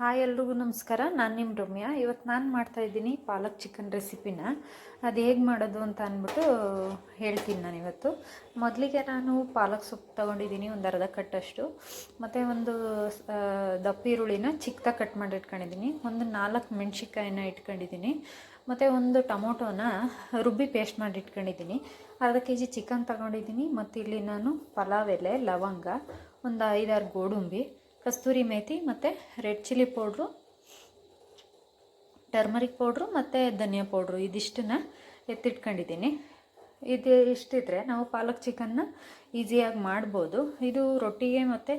Hi ಎಲ್ರಿಗೂ ನಮಸ್ಕಾರ. ನಾನು ನಿಮ್ಮ ರಮ್ಯಾ. ಇವತ್ತು ನಾನು ಮಾಡ್ತಾ ಇದ್ದೀನಿ ಪಾಲಕ್ ಚಿಕನ್ ರೆಸಿಪಿನ ಅದು ಹೇಗೆ ಮಾಡೋದು ಅಂತ ಅಂದ್ಬಿಟ್ಟು ಹೇಳ್ತೀನಿ ನಾನು ಇವತ್ತು. ಮೊದಲಿಗೆ ನಾನು ಪಾಲಕ್ ಸೊಪ್ಪು ತೊಗೊಂಡಿದ್ದೀನಿ, ಒಂದು ಅರ್ಧ ಕಟ್ಟಷ್ಟು ಮತ್ತು ಒಂದು ದಪ್ಪ ಈರುಳ್ಳಿನ ಚಿಕ್ಕದಾಗಿ ಕಟ್ ಮಾಡಿ ಇಟ್ಕೊಂಡಿದ್ದೀನಿ. ಒಂದು ನಾಲ್ಕು ಮೆಣಸಿಕಾಯಿನ ಇಟ್ಕೊಂಡಿದ್ದೀನಿ. ಮತ್ತು ಒಂದು ಟೊಮೊಟೊನ ರುಬ್ಬಿ ಪೇಸ್ಟ್ ಮಾಡಿ ಇಟ್ಕೊಂಡಿದ್ದೀನಿ. ಅರ್ಧ ಕೆ ಜಿ ಚಿಕನ್ ತಗೊಂಡಿದ್ದೀನಿ. ಮತ್ತು ಇಲ್ಲಿ ನಾನು ಪಲಾವ್ ಎಲೆ, ಲವಂಗ, ಒಂದು ಐದಾರು ಗೋಡಂಬಿ ಕಸ್ತೂರಿ ಮೇಥಿ ಮತ್ತು red chilli powder, turmeric powder ಮತ್ತು ಧನಿಯಾ ಪೌಡ್ರು ಇದಿಷ್ಟನ್ನ ಎತ್ತಿಟ್ಕೊಂಡಿದ್ದೀನಿ. ಇದು ಇಷ್ಟಿದ್ರೆ ನಾವು ಪಾಲಕ್ ಚಿಕನ್ನ ಈಸಿಯಾಗಿ ಮಾಡ್ಬೋದು. ಇದು ರೊಟ್ಟಿಗೆ ಮತ್ತು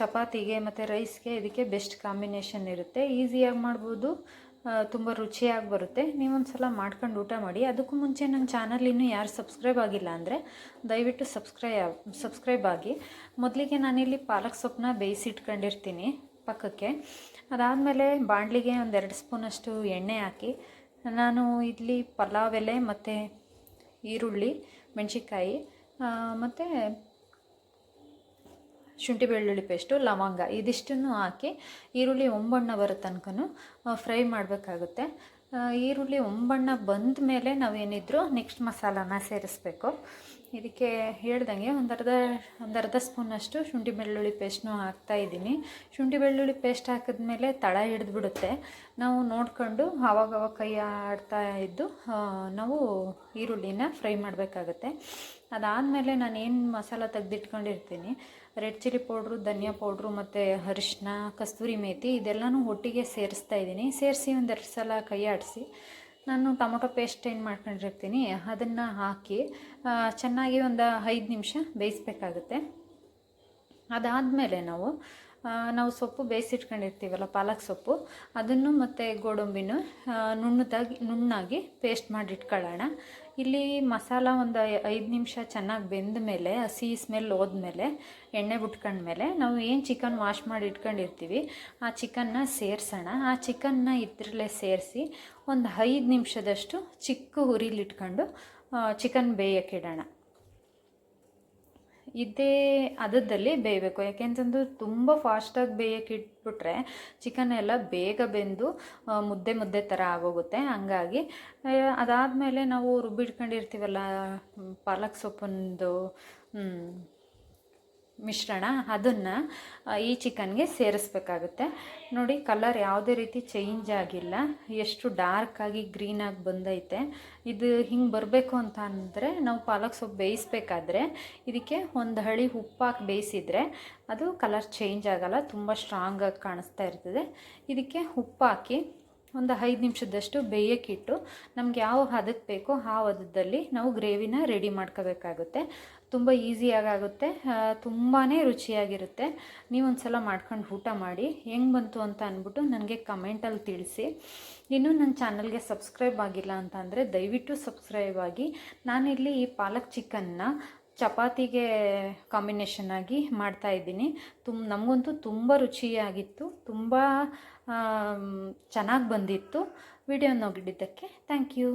ಚಪಾತಿಗೆ ಮತ್ತು ರೈಸ್ಗೆ ಇದಕ್ಕೆ ಬೆಸ್ಟ್ ಕಾಂಬಿನೇಷನ್ ಇರುತ್ತೆ. ಈಸಿಯಾಗಿ ಮಾಡ್ಬೋದು. ತುಂಬ ರುಚಿಯಾಗಿ ಬರುತ್ತೆ. ನೀವೊಂದು ಸಲ ಮಾಡ್ಕೊಂಡು ಊಟ ಮಾಡಿ. ಅದಕ್ಕೂ ಮುಂಚೆ ನನ್ನ ಚಾನಲ್ ಇನ್ನೂ ಯಾರು ಸಬ್ಸ್ಕ್ರೈಬ್ ಆಗಿಲ್ಲ ಅಂದರೆ ದಯವಿಟ್ಟು ಸಬ್ಸ್ಕ್ರೈ ಸಬ್ಸ್ಕ್ರೈಬ್ ಆಗಿ. ಮೊದಲಿಗೆ ನಾನಿಲ್ಲಿ ಪಾಲಕ್ ಸೊಪ್ಪನ್ನ ಬೇಯಿಸಿಟ್ಕೊಂಡಿರ್ತೀನಿ ಪಕ್ಕಕ್ಕೆ. ಅದಾದಮೇಲೆ ಬಾಣಲಿಗೆ ಒಂದೆರಡು ಸ್ಪೂನಷ್ಟು ಎಣ್ಣೆ ಹಾಕಿ, ನಾನು ಇಲ್ಲಿ ಪಲಾವ್ ಎಲೆ ಮತ್ತು ಈರುಳ್ಳಿ ಮೆಣಸಿಕಾಯಿ ಮತ್ತು ಶುಂಠಿ ಬೆಳ್ಳುಳ್ಳಿ ಪೇಸ್ಟು, ಲವಂಗ, ಇದಿಷ್ಟನ್ನು ಹಾಕಿ ಈರುಳ್ಳಿ ಒಂಬಣ್ಣ ಬರೋ ತನಕನೂ ಫ್ರೈ ಮಾಡಬೇಕಾಗುತ್ತೆ. ಈರುಳ್ಳಿ ಒಂಬಣ್ಣ ಬಂದ ಮೇಲೆ ನಾವೇನಿದ್ರು ನೆಕ್ಸ್ಟ್ ಮಸಾಲಾನ ಸೇರಿಸ್ಬೇಕು. ಇದಕ್ಕೆ ಹೇಳ್ದಂಗೆ ಒಂದು ಅರ್ಧ ಸ್ಪೂನಷ್ಟು ಶುಂಠಿ ಬೆಳ್ಳುಳ್ಳಿ ಪೇಸ್ಟ್ನೂ ಹಾಕ್ತಾ ಇದ್ದೀನಿ. ಶುಂಠಿ ಬೆಳ್ಳುಳ್ಳಿ ಪೇಸ್ಟ್ ಹಾಕಿದ್ಮೇಲೆ ತಳ ಹಿಡಿದ್ಬಿಡುತ್ತೆ. ನಾವು ನೋಡಿಕೊಂಡು ಆವಾಗವಾಗ ಕೈ ಆಡ್ತಾ ಇದ್ದು ನಾವು ಈರುಳ್ಳಿನ ಫ್ರೈ ಮಾಡಬೇಕಾಗತ್ತೆ. ಅದಾದಮೇಲೆ ನಾನು ಏನು masala ತೆಗೆದಿಟ್ಕೊಂಡಿರ್ತೀನಿ. Red chilli powder, dhania powder ಮತ್ತು ಅರಿಶಿನ ಕಸ್ತೂರಿ ಮೇಥಿ ಇದೆಲ್ಲನೂ ಒಟ್ಟಿಗೆ ಸೇರಿಸ್ತಾ ಇದ್ದೀನಿ. ಸೇರಿಸಿ ಒಂದೆರಡು ಸಲ ಕೈ ಆಡಿಸಿ. ನಾನು ಟೊಮೊಟೊ ಪೇಸ್ಟ್ ಏನು ಮಾಡ್ಕೊಂಡಿರ್ತೀನಿ ಅದನ್ನು ಹಾಕಿ ಚೆನ್ನಾಗಿ ಒಂದು ಐದು ನಿಮಿಷ ಬೇಯಿಸ್ಬೇಕಾಗುತ್ತೆ. ಅದಾದಮೇಲೆ ನಾವು ನಾವು ಸೊಪ್ಪು ಬೇಯಿಸಿಟ್ಕೊಂಡಿರ್ತೀವಲ್ಲ, ಪಾಲಕ್ ಸೊಪ್ಪು, ಅದನ್ನು ಮತ್ತು ಗೋಡಂಬಿನೂ ನುಣ್ಣದಾಗಿ, ನುಣ್ಣಾಗಿ ಪೇಸ್ಟ್ ಮಾಡಿ ಇಟ್ಕೊಳ್ಳೋಣ ಇಲ್ಲಿ ಮಸಾಲ ಒಂದು ಐದು ನಿಮಿಷ ಚೆನ್ನಾಗಿ ಬೆಂದ ಮೇಲೆ, ಹಸಿ ಸ್ಮೆಲ್ ಹೋದ್ಮೇಲೆ, ಎಣ್ಣೆ ಬಿಟ್ಕೊಂಡ್ಮೇಲೆ ನಾವು ಏನು ಚಿಕನ್ ವಾಶ್ ಮಾಡಿ ಇಟ್ಕೊಂಡಿರ್ತೀವಿ ಆ ಚಿಕನ್ನ ಸೇರಿಸೋಣ. ಆ ಚಿಕನ್ನ ಇದ್ರಲ್ಲೇ ಸೇರಿಸಿ ಒಂದು ಐದು ನಿಮಿಷದಷ್ಟು ಚಿಕ್ಕ ಹುರಿಲಿಟ್ಕೊಂಡು ಚಿಕನ್ ಬೇಯಕ್ಕಿಡೋಣ ಇದೇ ಅದದಲ್ಲಿ ಬೇಯಬೇಕು. ಯಾಕೆಂತಂದ್ರೆ ತುಂಬ ಫಾಸ್ಟಾಗಿ ಬೇಯಕ್ಕೆ ಇಟ್ಬಿಟ್ರೆ ಚಿಕನ್ ಎಲ್ಲ ಬೇಗ ಬೆಂದು ಮುದ್ದೆ ಮುದ್ದೆ ಥರ ಆಗೋಗುತ್ತೆ. ಹಂಗಾಗಿ ಅದಾದಮೇಲೆ ನಾವು ರುಬ್ಬಿಟ್ಕೊಂಡಿರ್ತೀವಲ್ಲ ಪಾಲಕ್ ಸೊಪ್ಪೊಂದು ಮಿಶ್ರಣ ಅದನ್ನು ಈ ಚಿಕನ್ಗೆ ಸೇರಿಸ್ಬೇಕಾಗುತ್ತೆ. ನೋಡಿ ಕಲರ್ ಯಾವುದೇ ರೀತಿ ಚೇಂಜ್ ಆಗಿಲ್ಲ. ಎಷ್ಟು ಡಾರ್ಕಾಗಿ ಗ್ರೀನಾಗಿ ಬಂದೈತೆ. ಇದು ಹಿಂಗೆ ಬರಬೇಕು ಅಂತ ಅಂದರೆ ನಾವು ಪಾಲಕ್ ಸೊಪ್ಪು ಬೇಯಿಸ್ಬೇಕಾದ್ರೆ ಇದಕ್ಕೆ ಒಂದು ಹಳಿ ಉಪ್ಪಾಕಿ ಬೇಯಿಸಿದರೆ ಅದು ಕಲರ್ ಚೇಂಜ್ ಆಗೋಲ್ಲ, ತುಂಬ ಸ್ಟ್ರಾಂಗಾಗಿ ಕಾಣಿಸ್ತಾ ಇರ್ತದೆ. ಇದಕ್ಕೆ ಉಪ್ಪಾಕಿ ಒಂದು ಐದು ನಿಮಿಷದಷ್ಟು ಬೇಯಕ್ಕಿಟ್ಟು ನಮ್ಗೆ ಯಾವ ಹದಕ್ಕೆ ಬೇಕೋ ಆ ಹದದಲ್ಲಿ ನಾವು ಗ್ರೇವಿನ ರೆಡಿ ಮಾಡ್ಕೋಬೇಕಾಗುತ್ತೆ. ತುಂಬ ಆಗುತ್ತೆ ತುಂಬಾ ರುಚಿಯಾಗಿರುತ್ತೆ. ನೀವೊಂದು ಸಲ ಮಾಡ್ಕೊಂಡು ಊಟ ಮಾಡಿ, ಹೆಂಗೆ ಬಂತು ಅಂತ ಅಂದ್ಬಿಟ್ಟು ನನಗೆ ಕಮೆಂಟಲ್ಲಿ ತಿಳಿಸಿ. ಇನ್ನೂ ನನ್ನ ಚಾನಲ್ಗೆ ಸಬ್ಸ್ಕ್ರೈಬ್ ಆಗಿಲ್ಲ ಅಂತ ಅಂದರೆ ದಯವಿಟ್ಟು ಸಬ್ಸ್ಕ್ರೈಬ್ ಆಗಿ. ನಾನಿಲ್ಲಿ ಈ ಪಾಲಕ್ ಚಿಕನ್ನ ಚಪಾತಿಗೆ ಕಾಂಬಿನೇಷನ್ ಆಗಿ ಮಾಡ್ತಾ ಇದ್ದೀನಿ. ತುಂಬ ನಮಗಂತೂ ತುಂಬ ರುಚಿಯಾಗಿತ್ತು, ತುಂಬ ಚೆನ್ನಾಗಿ ಬಂದಿತ್ತು. ವಿಡಿಯೋ ನೋಡಿದ್ದಕ್ಕೆ ಥ್ಯಾಂಕ್ ಯು